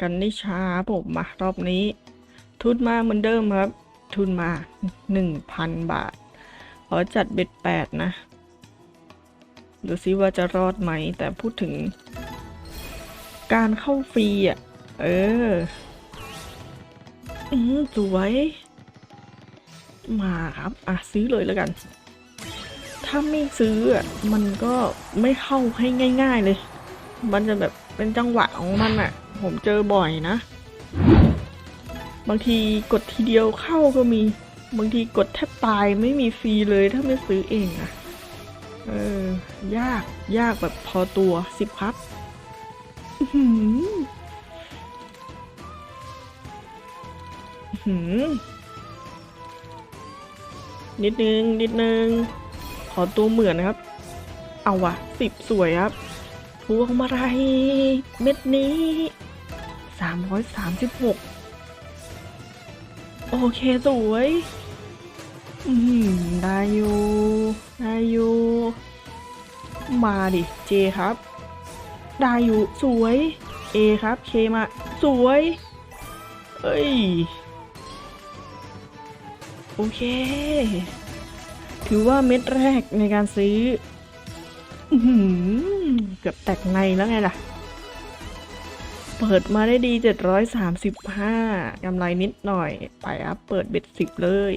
กันนิชาผมมารอบนี้ ทุนมาเหมือนเดิมครับ ทุนมาหนึ่งพันบาท ขอจัดเบ็ดแปดนะ ดูซิว่าจะรอดไหม แต่พูดถึง การเข้าฟรีอะ เออ อืมสวย มาครับ อะ ซื้อเลยแล้วกัน ถ้าไม่ซื้ออะ มันก็ไม่เข้าให้ง่าย ๆเลย มันจะแบบ เป็นจังหวะของมันอะผมเจอบ่อยนะ บางทีกดทีเดียวเข้าก็มี บางทีกดแทบตายไม่มีฟรีเลยถ้าไม่ซื้อเองอะเออ ยากยากแบบพอตัวสิบครับหืออื้อหือนิดนึง นิดนึง ขอตัวเหมือนนะครับ เอาวะสิบสวยครับ พวงมาลัยเม็ดนี้สามร้อยสามสิบหกโอเค สวย อืมได้อยู่ได้อยู่มาดิ เจครับ ได้อยู่ สวย เอครับ เคมา สวย เอ้ย โอเค ถือว่าเม็ดแรกในการซื้อ อื้อหือเกือบแตกในแล้วไงล่ะ เปิดมาได้ดี 735กำไรนิดหน่อย ไปอัพเปิดเบ็ดสิบเลย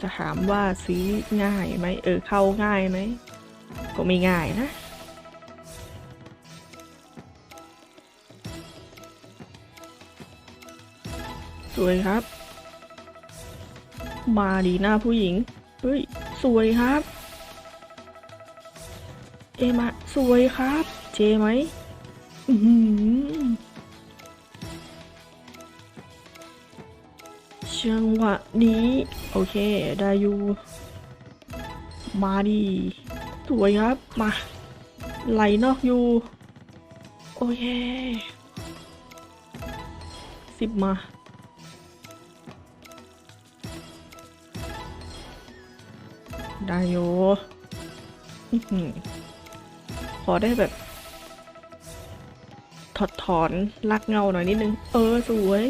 จะถามว่าซื้อง่ายไหมเออเข้าง่ายไหม ก็ไม่ง่ายนะสวยครับ มาดีหน้าผู้หญิง เฮ้ย สวยครับ เอมาสวยครับ เจไหมอือหือจังหวะนี้ โอเค ได้อยู่ มาดี สวยครับ มา ไหลนอกอยู่ โอเค สิบมา ได้โยขอได้แบบ ถอดถอนลักเงาหน่อยนิดนึง เออ สวย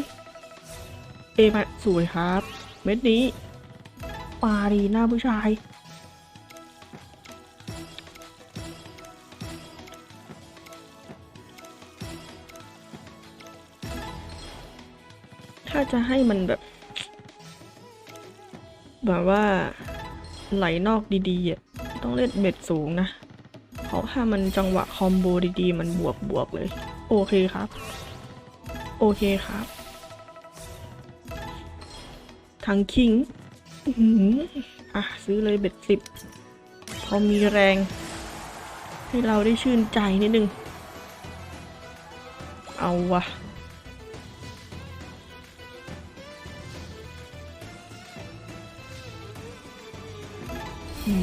เอมาสวยครับ เม็ดนี้ปาดีหน้าผู้ชาย ถ้าจะให้มันแบบแบบว่า ไหลนอกดีๆอะต้องเล่นเบ็ดสูงนะ เพราะถ้ามันจังหวะคอมโบดีๆ มันบวกบวกๆเลย โอเคครับ โอเคครับทางคิงอื้มอะซื้อเลยเบ็ดสิบพออมีแรง ให้เราได้ชื่นใจนิดนึง เอาวะ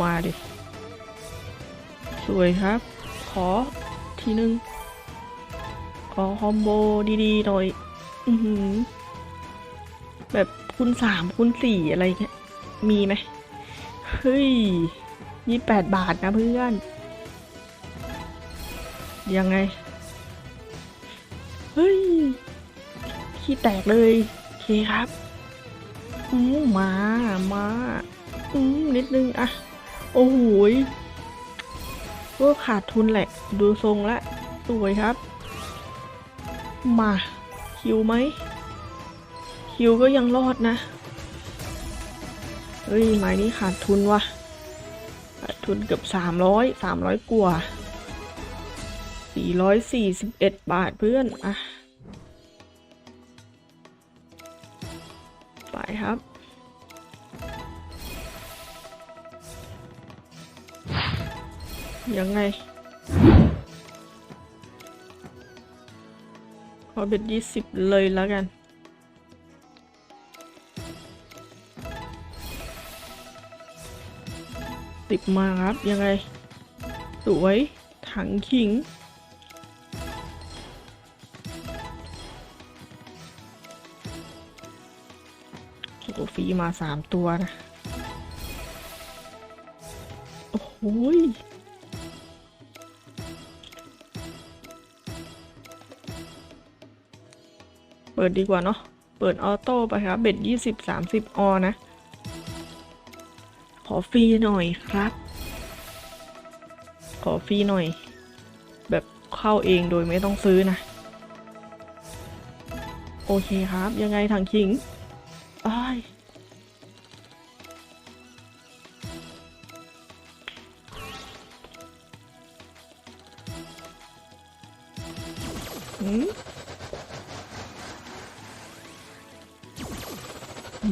มาดิ สวยครับ ขอทีนึง ขอคอมโบดีๆหน่อย อือหือ แบบคูณสามคูณสี่อะไรเงี้ย มีไหม เฮ้ยยี่แปดบาทนะเพื่อน ยังไง เฮ้ย ขี้แตกเลยโอเคครับ อืมมา มา อืมนิดนึงอะ โอ้โหก็ขาดทุนแหละ ดูทรงละ สวยครับ มา คิวไหม คิวก็ยังรอดนะ เฮ้ยไม้นี้ขาดทุนวะขาดทุนเกือบสามร้อยสามร้อยกว่าสี่ร้อยสี่สิบเอ็ดบาทเพื่อน อะ ยังไง ขอเบ็ดยี่สิบเลยแล้วกัน ติดมาครับ ยังไง สวย ถังขิงโอ้ฟีมาสามตัวนะ โอ้โห ปิดดีกว่าเนาะ เปิดออโต้ไปครับ เบ็ดยี่สิบสามสิบออนะ ขอฟรีหน่อยครับ ขอฟรีหน่อย แบบเข้าเองโดยไม่ต้องซื้อนะ โอเคครับ ยังไงทางคิงอ้ายหืม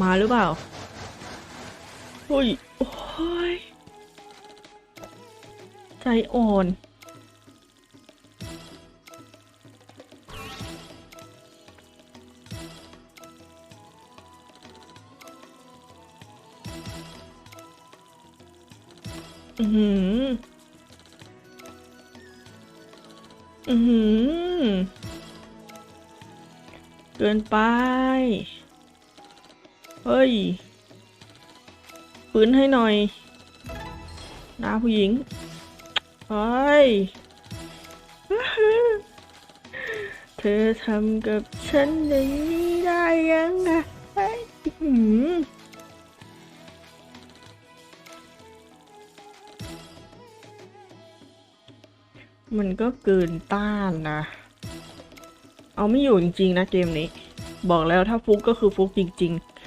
มาหรือเปล่าโอ้ย โอ้ย ใจอ่อน อือหือ อือหือ เกินไป เฮ้ย ปืนให้หน่อยนาผู้หญิง เฮ้ย เธอทำกับฉันอย่างนี้ได้ยังไงมันก็เกินต้านนะ เอาไม่อยู่จริงๆนะเกมนี้ บอกแล้วถ้าฟุกก็คือฟุกจริง ๆ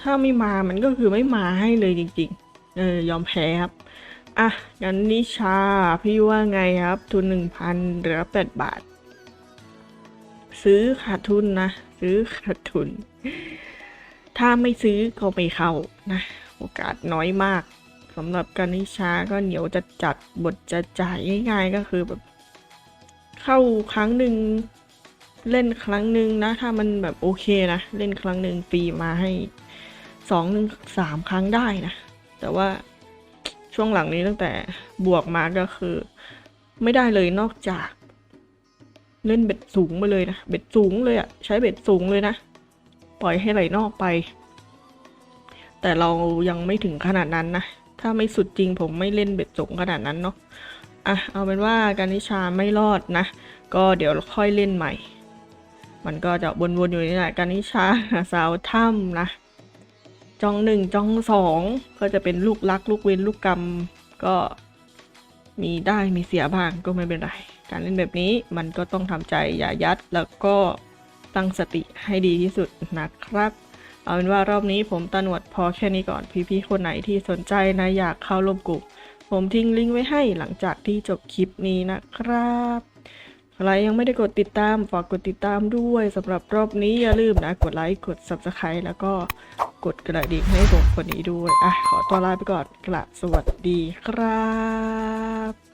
ถ้าไม่มามันก็คือไม่มาให้เลยจริงๆ เออยอมแพ้ครับ อะงั้นนิชาพี่ว่าไงครับ ทุนหนึ่งพันเหลือแปดบาท ซื้อขาดทุนนะ ซื้อขาดทุน ถ้าไม่ซื้อก็ไม่เข้านะ โอกาสน้อยมากสำหรับการนิชาก็เหนียวจะจัดบทจะจ่ายง่าย ๆ ก็คือแบบเข้าครั้งหนึ่งเล่นครั้งหนึ่งนะ ถ้ามันแบบโอเคนะ เล่นครั้งหนึ่งฟรีมาให้ สองหนึ่งสามครั้งได้นะ แต่ว่าช่วงหลังนี้ตั้งแต่บวกมาก็คือ ไม่ได้เลยนอกจาก เล่นเบ็ดสูงไปเลยนะ เบ็ดสูงเลยอะใช้เบ็ดสูงเลยนะ ปล่อยให้ไหลนอกไป แต่เรายังไม่ถึงขนาดนั้นนะ ถ้าไม่สุดจริงผมไม่เล่นเบ็ดสูงขนาดนั้นเนาะอะเอาเป็นว่าการนิชาไม่รอดนะ ก็เดี๋ยวค่อยเล่นใหม่ มันก็จะวนๆอยู่นี่แหละการนิชาสาวถ้ำนะ จองหนึ่งจองสองก็จะเป็นลูกรักลูกเว้นลูกกรรมก็มีได้มีเสียบ้างก็ไม่เป็นไร การเล่นแบบนี้มันก็ต้องทำใจอย่ายัดแล้วก็ตั้งสติให้ดีที่สุดนะครับ เอาเป็นว่ารอบนี้ผมตาหนวดพอแค่นี้ก่อนพี่ๆคนไหนที่สนใจนะอยากเข้าร่วมกลุ่มผมทิ้งลิงก์ไว้ให้หลังจากที่จบคลิปนี้นะครับ ใครยังไม่ได้กดติดตามฝากกดติดตามด้วยสำหรับรอบนี้อย่าลืมนะกดไลค์กด subscribe แล้วก็กดกระดิ่งให้ผมคนนี้ด้วยอะขอตัวลาไปก่อนกระสวัสดีครับ